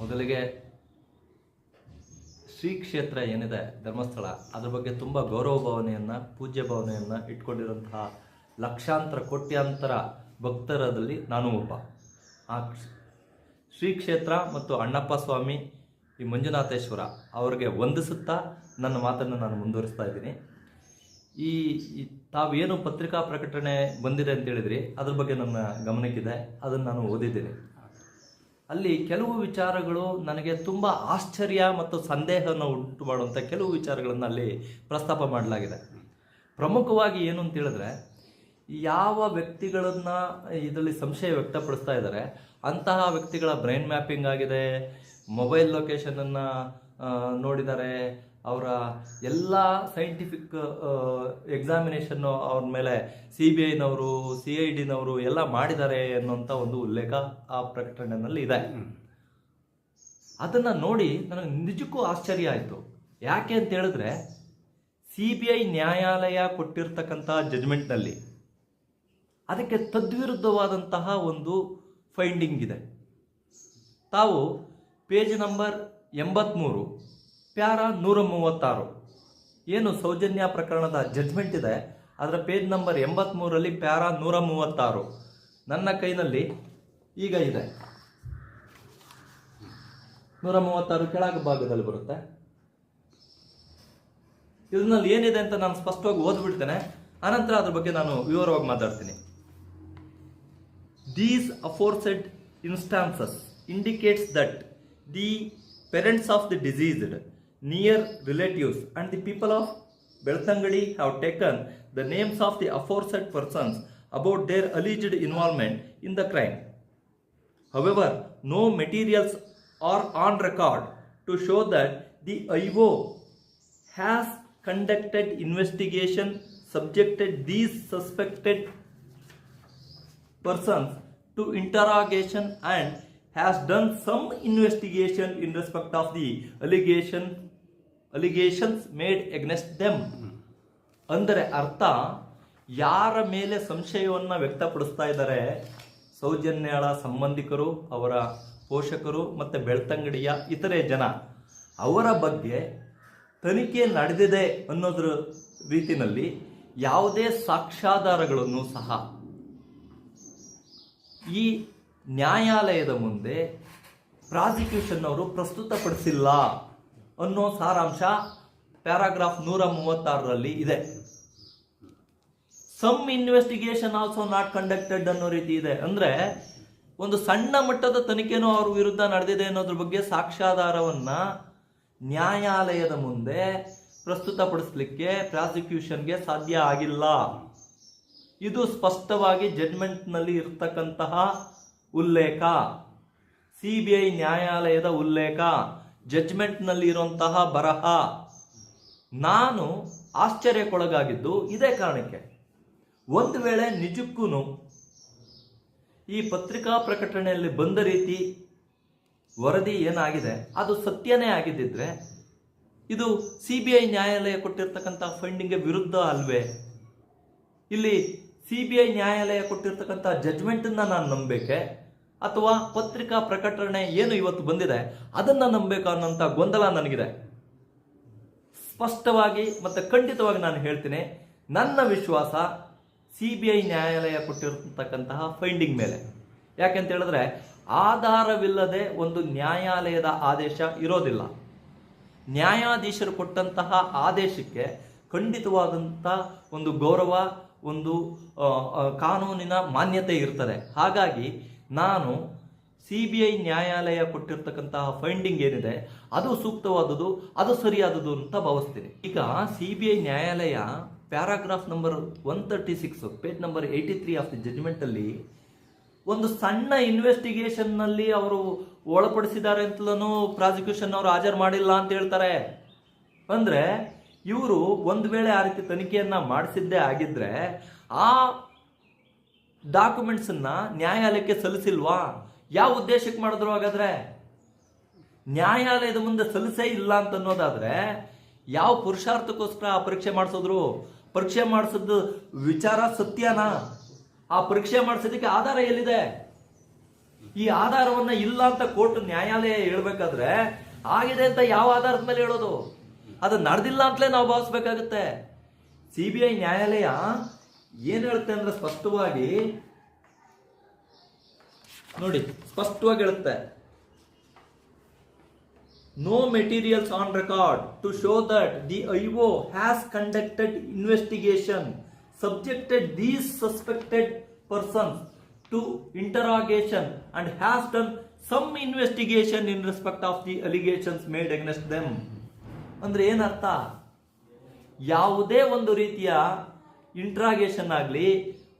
ಮೊದಲಿಗೆ ಶ್ರೀ ಕ್ಷೇತ್ರ ಏನಿದೆ, ಧರ್ಮಸ್ಥಳ, ಅದ್ರ ಬಗ್ಗೆ ತುಂಬ ಗೌರವ ಭಾವನೆಯನ್ನು, ಪೂಜ್ಯ ಭಾವನೆಯನ್ನು ಇಟ್ಕೊಂಡಿರುವಂತಹ ಲಕ್ಷಾಂತರ, ಕೋಟ್ಯಾಂತರ ಭಕ್ತರದಲ್ಲಿ ನಾನು ಒಬ್ಬ. ಆ ಶ್ರೀ ಕ್ಷೇತ್ರ ಮತ್ತು ಅಣ್ಣಪ್ಪ ಸ್ವಾಮಿ ಈ ಮಂಜುನಾಥೇಶ್ವರ ಅವರಿಗೆ ವಂದಿಸುತ್ತಾ ನನ್ನ ಮಾತನ್ನು ನಾನು ಮುಂದುವರಿಸ್ತಾ ಇದ್ದೀನಿ. ಈ ತಾವೇನು ಪತ್ರಿಕಾ ಪ್ರಕಟಣೆ ಬಂದಿದೆ ಅಂತ ಹೇಳಿದ್ರಿ, ಅದ್ರ ಬಗ್ಗೆ ನನ್ನ ಗಮನಕ್ಕಿದೆ, ಅದನ್ನು ನಾನು ಓದಿದ್ದೀನಿ. ಅಲ್ಲಿ ಕೆಲವು ವಿಚಾರಗಳು ನನಗೆ ತುಂಬ ಆಶ್ಚರ್ಯ ಮತ್ತು ಸಂದೇಹವನ್ನು ಉಂಟು ಮಾಡುವಂಥ ಕೆಲವು ವಿಚಾರಗಳನ್ನು ಅಲ್ಲಿ ಪ್ರಸ್ತಾಪ ಮಾಡಲಾಗಿದೆ. ಪ್ರಮುಖವಾಗಿ ಏನು ಅಂತ ಹೇಳಿದ್ರೆ, ಯಾವ ವ್ಯಕ್ತಿಗಳನ್ನು ಇದರಲ್ಲಿ ಸಂಶಯ ವ್ಯಕ್ತಪಡಿಸ್ತಾ ಇದ್ದಾರೆ, ಅಂತಹ ವ್ಯಕ್ತಿಗಳ ಬ್ರೈನ್ ಮ್ಯಾಪಿಂಗ್ ಆಗಿದೆ ಮೊಬೈಲ್ ಲೊಕೇಶನನ್ನು ನೋಡಿದ್ದಾರೆ ಅವರ ಎಲ್ಲ ಸೈಂಟಿಫಿಕ್ ಎಕ್ಸಾಮಿನೇಷನ್ನು ಅವ್ರ ಮೇಲೆ ಸಿ ಬಿ ಐನವರು ಸಿ ಐ ಡಿನವರು ಎಲ್ಲ ಮಾಡಿದ್ದಾರೆ ಅನ್ನೋಂಥ ಒಂದು ಉಲ್ಲೇಖ ಆ ಪ್ರಕಟಣೆಯಲ್ಲಿ ಇದೆ. ಅದನ್ನು ನೋಡಿ ನನಗೆ ನಿಜಕ್ಕೂ ಆಶ್ಚರ್ಯ ಆಯಿತು. ಯಾಕೆ ಅಂತ ಹೇಳಿದ್ರೆ ಸಿ ಬಿ ಐ ನ್ಯಾಯಾಲಯ ಕೊಟ್ಟಿರ್ತಕ್ಕಂಥ ಜಜ್ಮೆಂಟ್ನಲ್ಲಿ ಅದಕ್ಕೆ ತದ್ವಿರುದ್ಧವಾದಂತಹ ಒಂದು ಫೈಂಡಿಂಗ್ ಇದೆ. ತಾವು ಪೇಜ್ ನಂಬರ್ ಎಂಬತ್ತ್ಮೂರು ಪ್ಯಾರ ನೂರ ಮೂವತ್ತಾರು. ಏನು ಸೌಜನ್ಯ ಪ್ರಕರಣದ ಜಡ್ಜ್ಮೆಂಟ್ ಇದೆ? ಅದರ ಪೇಜ್ ನಂಬರ್ ಎಂಬತ್ತ್ಮೂರಲ್ಲಿ ಪ್ಯಾರಾ ನೂರ ಮೂವತ್ತಾರು. ನನ್ನ ಕೈನಲ್ಲಿ ಈಗ ಇದೆ. ನೂರ ಮೂವತ್ತಾರು ಕೆಳಗ ಭಾಗದಲ್ಲಿ ಬರುತ್ತೆ. ಇದರಲ್ಲಿ ಏನಿದೆ ಅಂತ ನಾನು ಸ್ಪಷ್ಟವಾಗಿ ಓದ್ಬಿಡ್ತೇನೆ. ಅನಂತರ ಅದ್ರ ಬಗ್ಗೆ ನಾನು ವಿವರವಾಗಿ ಮಾತಾಡ್ತೀನಿ. These aforesaid instances indicates that the parents of the deceased, near relatives, and the people of Beltangadi have taken the names of the aforesaid persons about their alleged involvement in the crime. However, no materials are on record to show that the IO has conducted investigation, subjected these suspected persons to interrogation and has done some investigation in respect of the allegation allegations made against them ಅಂದರೆ ಅರ್ಥ, ಯಾರ ಮೇಲೆ ಸಂಶಯವನ್ನು ವ್ಯಕ್ತಪಡಿಸ್ತಾ ಇದ್ದಾರೆ, ಸೌಜನ್ಯಳ ಸಂಬಂಧಿಕರು, ಅವರ ಪೋಷಕರು ಮತ್ತು ಬೆಳ್ತಂಗಡಿಯ ಇತರೆ ಜನ, ಅವರ ಬಗ್ಗೆ ತನಿಖೆ ನಡೆದಿದೆ ಅನ್ನೋದ್ರ ರೀತಿನಲ್ಲಿ ಯಾವುದೇ ಸಾಕ್ಷ್ಯಾಧಾರಗಳನ್ನು ಸಹ ಈ ನ್ಯಾಯಾಲಯದ ಮುಂದೆ ಪ್ರಾಸಿಕ್ಯೂಷನ್ ಅವರು ಪ್ರಸ್ತುತಪಡಿಸಿಲ್ಲ. ಅನ್ನೋ ಸಾರಾಂಶ ಪ್ಯಾರಾಗ್ರಾಫ್ ನೂರ ಮೂವತ್ತಾರರಲ್ಲಿ ಇದೆ. Some investigation also not conducted ಅನ್ನೋ ರೀತಿ ಇದೆ. ಅಂದ್ರೆ ಒಂದು ಸಣ್ಣ ಮಟ್ಟದ ತನಿಖೆನೂ ಅವ್ರ ವಿರುದ್ಧ ನಡೆದಿದೆ ಅನ್ನೋದ್ರ ಬಗ್ಗೆ ಸಾಕ್ಷ್ಯಾಧಾರವನ್ನ ನ್ಯಾಯಾಲಯದ ಮುಂದೆ ಪ್ರಸ್ತುತಪಡಿಸಲಿಕ್ಕೆ ಪ್ರಾಸಿಕ್ಯೂಷನ್ಗೆ ಸಾಧ್ಯ ಆಗಿಲ್ಲ. ಇದು ಸ್ಪಷ್ಟವಾಗಿ ಜಡ್ಮೆಂಟ್ನಲ್ಲಿ ಇರ್ತಕ್ಕಂತಹ ಉಲ್ಲೇಖ. ಸಿ ಬಿ ಐ ನ್ಯಾಯಾಲಯದ ಉಲ್ಲೇಖ. ಜಡ್ಜ್ಮೆಂಟ್ನಲ್ಲಿ ಇರುವಂತಹ ಬರಹ. ನಾನು ಆಶ್ಚರ್ಯಕ್ಕೊಳಗಾಗಿದ್ದು ಇದೇ ಕಾರಣಕ್ಕೆ. ಒಂದು ವೇಳೆ ನಿಜಕ್ಕೂ ಈ ಪತ್ರಿಕಾ ಪ್ರಕಟಣೆಯಲ್ಲಿ ಬಂದ ರೀತಿ ವರದಿ ಏನಾಗಿದೆ, ಅದು ಸತ್ಯನೇ ಆಗಿದ್ದಿದ್ರೆ ಇದು ಸಿ ಬಿ ಐ ನ್ಯಾಯಾಲಯ ಕೊಟ್ಟಿರ್ತಕ್ಕಂಥ ಫಂಡಿಂಗ್ಗೆ ವಿರುದ್ಧ ಅಲ್ವೇ? ಇಲ್ಲಿ ಸಿ ಬಿ ಐ ನ್ಯಾಯಾಲಯ ಕೊಟ್ಟಿರ್ತಕ್ಕಂಥ ಜಜ್ಮೆಂಟನ್ನು ನಾನು ನಂಬಬೇಕೆ ಅಥವಾ ಪತ್ರಿಕಾ ಪ್ರಕಟಣೆ ಏನು ಇವತ್ತು ಬಂದಿದೆ, ಅದನ್ನು ನಂಬಬೇಕು ಅನ್ನೋಂಥ ಗೊಂದಲ ನನಗಿದೆ. ಸ್ಪಷ್ಟವಾಗಿ ಮತ್ತು ಖಂಡಿತವಾಗಿ ನಾನು ಹೇಳ್ತೀನಿ, ನನ್ನ ವಿಶ್ವಾಸ ಸಿ ಬಿ ಐ ನ್ಯಾಯಾಲಯ ಕೊಟ್ಟಿರತಕ್ಕಂತಹ ಫೈಂಡಿಂಗ್ ಮೇಲೆ. ಯಾಕೆಂತ ಹೇಳಿದ್ರೆ, ಆಧಾರವಿಲ್ಲದೆ ಒಂದು ನ್ಯಾಯಾಲಯದ ಆದೇಶ ಇರೋದಿಲ್ಲ. ನ್ಯಾಯಾಧೀಶರು ಕೊಟ್ಟಂತಹ ಆದೇಶಕ್ಕೆ ಖಂಡಿತವಾದಂಥ ಒಂದು ಗೌರವ, ಒಂದು ಕಾನೂನಿನ ಮಾನ್ಯತೆ ಇರ್ತದೆ. ಹಾಗಾಗಿ ನಾನು ಸಿ ಬಿ ಐ ನ್ಯಾಯಾಲಯ ಕೊಟ್ಟಿರ್ತಕ್ಕಂತಹ ಫೈಂಡಿಂಗ್ ಏನಿದೆ, ಅದು ಸೂಕ್ತವಾದುದು ಅದು ಸರಿಯಾದುದು ಅಂತ ಭಾವಿಸ್ತೀನಿ. ಈಗ ಸಿ ಬಿ ಐ ನ್ಯಾಯಾಲಯ paragraph number one thirty six page number eighty three of the ಜಡ್ಜ್ಮೆಂಟಲ್ಲಿ ಒಂದು ಸಣ್ಣ ಇನ್ವೆಸ್ಟಿಗೇಷನ್ನಲ್ಲಿ ಅವರು ಒಳಪಡಿಸಿದ್ದಾರೆ ಅಂತಲೂ ಪ್ರಾಸಿಕ್ಯೂಷನ್ ಅವರು ಹಾಜರು ಮಾಡಿಲ್ಲ ಅಂತ ಹೇಳ್ತಾರೆ. ಅಂದ್ರೆ ಇವರು ಒಂದು ವೇಳೆ ಆ ರೀತಿ ತನಿಖೆಯನ್ನ ಮಾಡಿಸಿದ್ದೇ ಆಗಿದ್ರೆ ಆ ಡಾಕ್ಯುಮೆಂಟ್ಸನ್ನ ನ್ಯಾಯಾಲಯಕ್ಕೆ ಸಲ್ಲಿಸಿಲ್ವಾ? ಯಾವ ಉದ್ದೇಶಕ್ಕೆ ಮಾಡಿದ್ರು ಹಾಗಾದ್ರೆ? ನ್ಯಾಯಾಲಯದ ಮುಂದೆ ಸಲ್ಲಿಸೇ ಇಲ್ಲ ಅಂತ ಅನ್ನೋದಾದ್ರೆ ಯಾವ ಪುರುಷಾರ್ಥಕ್ಕೋಸ್ಕರ ಆ ಪರೀಕ್ಷೆ ಮಾಡಿಸಿದ್ರು? ಪರೀಕ್ಷೆ ಮಾಡಿಸಿದ್ದು ವಿಚಾರ ಸತ್ಯನಾ? ಆ ಪರೀಕ್ಷೆ ಮಾಡಿಸೋದಕ್ಕೆ ಆಧಾರ ಎಲ್ಲಿದೆ? ಈ ಆಧಾರವನ್ನ ಇಲ್ಲ ಅಂತ ಕೋರ್ಟ್ ನ್ಯಾಯಾಲಯ ಹೇಳ್ಬೇಕಾದ್ರೆ ಆಗಿದೆ ಅಂತ ಯಾವ ಆಧಾರದ ಮೇಲೆ ಹೇಳೋದು? ಅದು ನಡೆದಿಲ್ಲ ಅಂತಲೇ ನಾವು ಭಾವಿಸ್ಬೇಕಾಗತ್ತೆ. ಸಿ ಬಿ ಐ ನ್ಯಾಯಾಲಯ ಏನ್ ಹೇಳುತ್ತೆ ಅಂದ್ರೆ ಸ್ಪಷ್ಟವಾಗಿ ನೋಡಿ ಸ್ಪಷ್ಟವಾಗಿ ಹೇಳುತ್ತೆ no materials on record to show that the IO has conducted investigation, subjected these suspected persons to interrogation, and has done some investigation in respect of the allegations made against them. ಅಂದ್ರೆ ಏನರ್ಥ ಯಾವುದೇ ಒಂದು ರೀತಿಯ interrogation ಆಗಲಿ,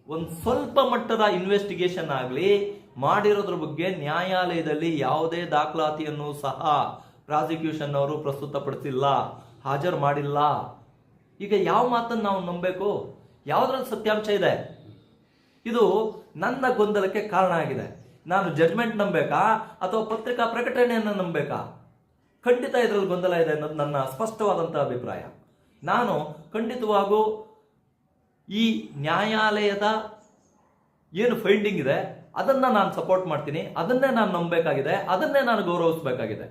ಒಂದು ಸ್ವಲ್ಪ ಮಟ್ಟದ investigation ಆಗಲಿ, ಮಾಡಿರೋದ್ರ ಬಗ್ಗೆ ನ್ಯಾಯಾಲಯದಲ್ಲಿ ಯಾವುದೇ ದಾಖಲಾತಿಯನ್ನು ಸಹ ಪ್ರಾಸಿಕ್ಯೂಷನ್ ಅವರು ಪ್ರಸ್ತುತಪಡಿಸಿಲ್ಲ, ಹಾಜರು ಮಾಡಿಲ್ಲ. ಈಗ ಯಾವ ಮಾತನ್ನು ನಾವು ನಂಬಬೇಕು? ಯಾವುದ್ರಲ್ಲಿ ಸತ್ಯಾಂಶ ಇದೆ? ಇದು ನನ್ನ ಗೊಂದಲಕ್ಕೆ ಕಾರಣ ಆಗಿದೆ. ನಾನು ಜಡ್ಜ್ಮೆಂಟ್ ನಂಬೇಕಾ? ಅಥವಾ ಪತ್ರಿಕಾ ಪ್ರಕಟಣೆಯನ್ನು ನಂಬೇಕಾ? ಖಂಡಿತ ಇದರಲ್ಲಿ ಗೊಂದಲ ಇದೆ ಅನ್ನೋದು ನನ್ನ ಸ್ಪಷ್ಟವಾದಂಥ ಅಭಿಪ್ರಾಯ. ನಾನು ಖಂಡಿತವಾಗೂ ಈ ನ್ಯಾಯಾಲಯದ ಏನು ಫೈಂಡಿಂಗ್ ಇದೆ, ಅದನ್ನ ನಾನು ಸಪೋರ್ಟ್ ಮಾಡ್ತೀನಿ, ಅದನ್ನೇ ನಾನು ನಂಬಬೇಕಾಗಿದೆ, ಅದನ್ನೇ ನಾನು ಗೌರವಿಸಬೇಕಾಗಿದೆ.